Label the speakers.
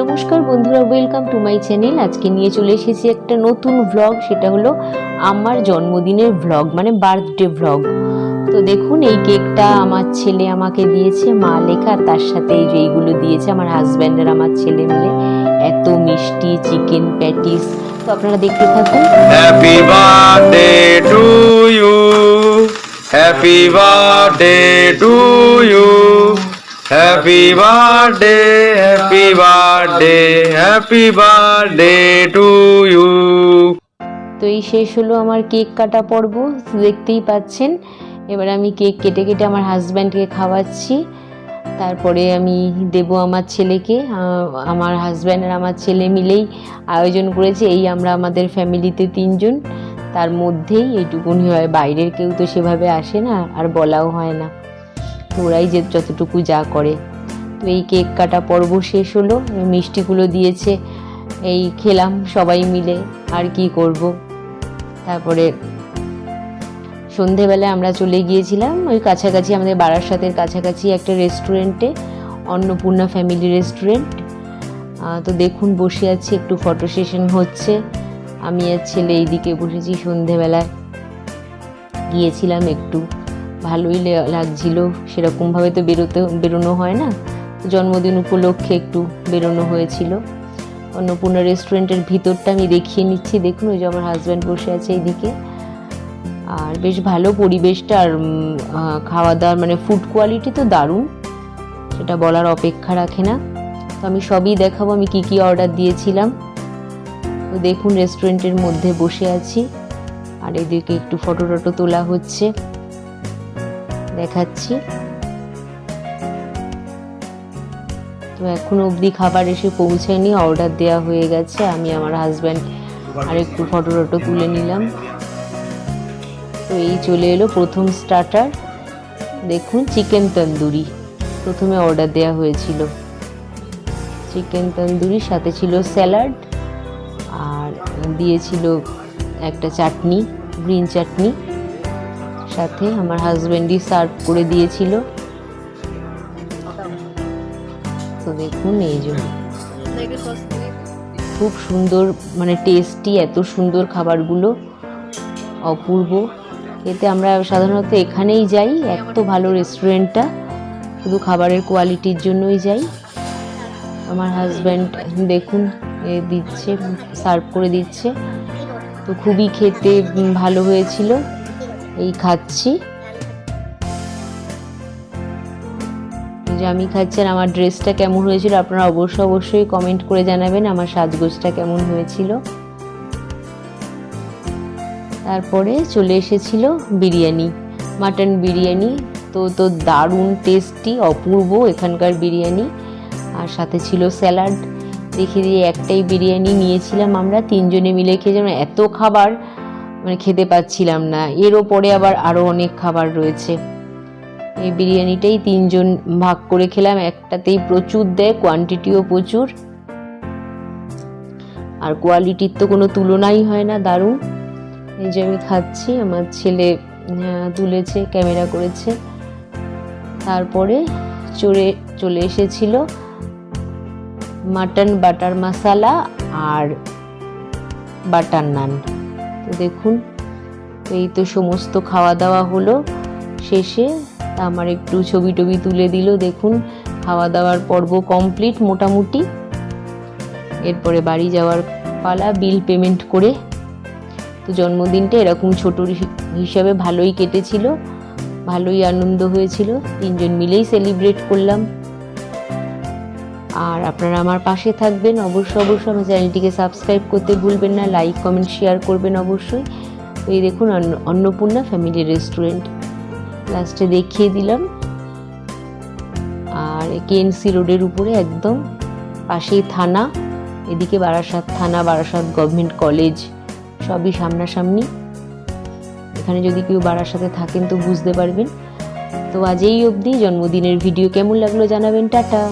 Speaker 1: নমস্কার বন্ধুরা welcome to my channel আজকে নিয়ে চলে এসেছি একটা নতুন ভ্লগ সেটা হলো আমার জন্মদিনের ভ্লগ মানে বার্থডে ভ্লগ তো দেখুন, এই কেকটা আমার ছেলে আমাকে দিয়েছে, মা লেখা তার সাথে এই যে এইগুলো দিয়েছে আমার হাজব্যান্ড আর আমার ছেলে মিলে। এত মিষ্টি চিকেন প্যাটিস তো আপনারা দেখতে থাকুন।
Speaker 2: Happy birthday to you. Happy birthday to you. Happy birthday, happy birthday, happy birthday to you.
Speaker 1: তো এই শেষ হলো আমার কেক কাটা পর্ব দেখতেই পাচ্ছেন। এবার আমি কেক কেটে কেটে আমার হাজব্যান্ডকে খাওয়াচ্ছি। তারপরে আমি দেব আমার ছেলেকে। আমার হাজব্যান্ড আর আমার ছেলে মিলেই আয়োজন করেছে। এই আমরা আমাদের ফ্যামিলিতে তিনজন। তার মধ্যেই এইটুকুনি হয়। বাইরের কেউ তো সেভাবে আসে না আর বলাও হয় না। ওরাই যে যতটুকু যা করে। তো এই কেক কাটা পর্ব শেষ হলো, মিষ্টিগুলো দিয়েছে, এই খেলাম সবাই মিলে, আর কি করব? তারপরে সন্ধেবেলায় আমরা চলে গিয়েছিলাম, ওই কাছাকাছি আমাদের বারাসাতের কাছাকাছি একটা রেস্টুরেন্টে, অন্নপূর্ণা ফ্যামিলি রেস্টুরেন্ট। তো দেখুন বসে আছি, একটু ফটো সেশন হচ্ছে। আমি আর ছেলে এইদিকে বসেছি সন্ধেবেলায়। গিয়েছিলাম একটু। ভালোই লাগছিল। সেরকমভাবে তো বেরোতে বেরোনো হয় না। জন্মদিন উপলক্ষে একটু বেরোনো হয়েছিল। অন্নপূর্ণা রেস্টুরেন্টের ভিতরটা আমি দেখিয়ে নিচ্ছি। দেখুন, ওই যে আমার হাজব্যান্ড বসে আছে এইদিকে। আর বেশ ভালো পরিবেশটা। আর খাওয়া দাওয়ার মানে ফুড কোয়ালিটি তো দারুণ। সেটা বলার অপেক্ষা রাখে না। তো আমি সবই দেখাবো। আমি কি কি অর্ডার দিয়েছিলাম। তো দেখুন রেস্টুরেন্টের মধ্যে বসে আছি। আর এদিকে একটু ফটো টটো তোলা হচ্ছে। দেখাচ্ছি। তো এখনও অবধি খাবার এসে পৌঁছায়নি অর্ডার দেওয়া হয়ে গেছে। আমি আমার হাজব্যান্ড আর একটু ফটো টটো তুলে নিলাম। তো এই চলে এলো প্রথম স্টার্টার দেখুন চিকেন তন্দুরি প্রথমে অর্ডার দেওয়া হয়েছিল। চিকেন তন্দুরির সাথে ছিল স্যালাড আর দিয়েছিল একটা চাটনি গ্রিন চাটনি। সাথে আমার হাজব্যান্ডই সার্ভ করে দিয়েছিল। তো দেখুন এই জন্য খুব সুন্দর মানে টেস্টি এত সুন্দর খাবারগুলো, অপূর্ব। এতে আমরা সাধারণত এখানেই যাই এত ভালো রেস্টুরেন্টটা শুধু খাবারের কোয়ালিটির জন্যই যাই। আমার হাজব্যান্ড দেখুন, এ দিচ্ছে সার্ভ করে দিচ্ছে। তো খুবই খেতে ভালো হয়েছিল। এই খাচ্ছি। যে আমি খাচ্ছি আর আমার ড্রেসটা কেমন হয়েছিল আপনারা অবশ্যই অবশ্যই কমেন্ট করে জানাবেন আমার সাজগোজটা কেমন হয়েছিল। তারপরে চলে এসেছিল বিরিয়ানি মাটন বিরিয়ানি। তো তো দারুণ টেস্টি অপূর্ব এখানকার বিরিয়ানি। আর সাথে ছিল স্যালাড দেখে দিয়ে একটাই বিরিয়ানি নিয়েছিলাম আমরা, তিনজনে মিলে খেয়েছিলাম এত খাবার মানে খেতে পাচ্ছিলাম না। এর ওপরে আবার আরও অনেক খাবার রয়েছে। এই বিরিয়ানিটাই তিনজন ভাগ করে খেলাম। একটাতেই প্রচুর দেয় কোয়ান্টিটিও প্রচুর। আর কোয়ালিটির তো কোনো তুলনাই হয় না, দারুণ। এই যে আমি খাচ্ছি, আমার ছেলে তুলেছে, ক্যামেরা করেছে। তারপরে চড়ে চলে এসেছিল মাটন, বাটার মশালা আর বাটার নান। তো দেখুন, এই তো সমস্ত খাওয়া দাওয়া হলো। শেষে আমার একটু ছবি টবি তুলে দিল, দেখুন খাওয়া দাওয়ার পর্ব কমপ্লিট মোটামুটি। এরপরে বাড়ি যাওয়ার পালা বিল পেমেন্ট করে। তো জন্মদিনটা এরকম ছোট হিসাবে ভালোই কেটেছিল, ভালোই আনন্দ হয়েছিল। তিনজন মিলেই সেলিব্রেট করলাম। আর আপনারা আমার পাশে থাকবেন। অবশ্যই অবশ্যই আমার চ্যানেলটিকে সাবস্ক্রাইব করতে ভুলবেন না লাইক কমেন্ট শেয়ার করবেন অবশ্যই। এই দেখুন অন্ন- অন্নপূর্ণা ফ্যামিলি রেস্টুরেন্ট লাস্টে দেখিয়ে দিলাম। আর কেএনসি রোডের উপরে একদম পাশেই থানা। এদিকে বারাসাত থানা, বারাসাত গভর্নমেন্ট কলেজ সবই সামনাসামনি। এখানে যদি কেউ বারাসাতে থাকেন তো বুঝতে পারবেন। তো আজ এই অবধি, জন্মদিনের ভিডিও কেমন লাগল জানাবেন, টাটা।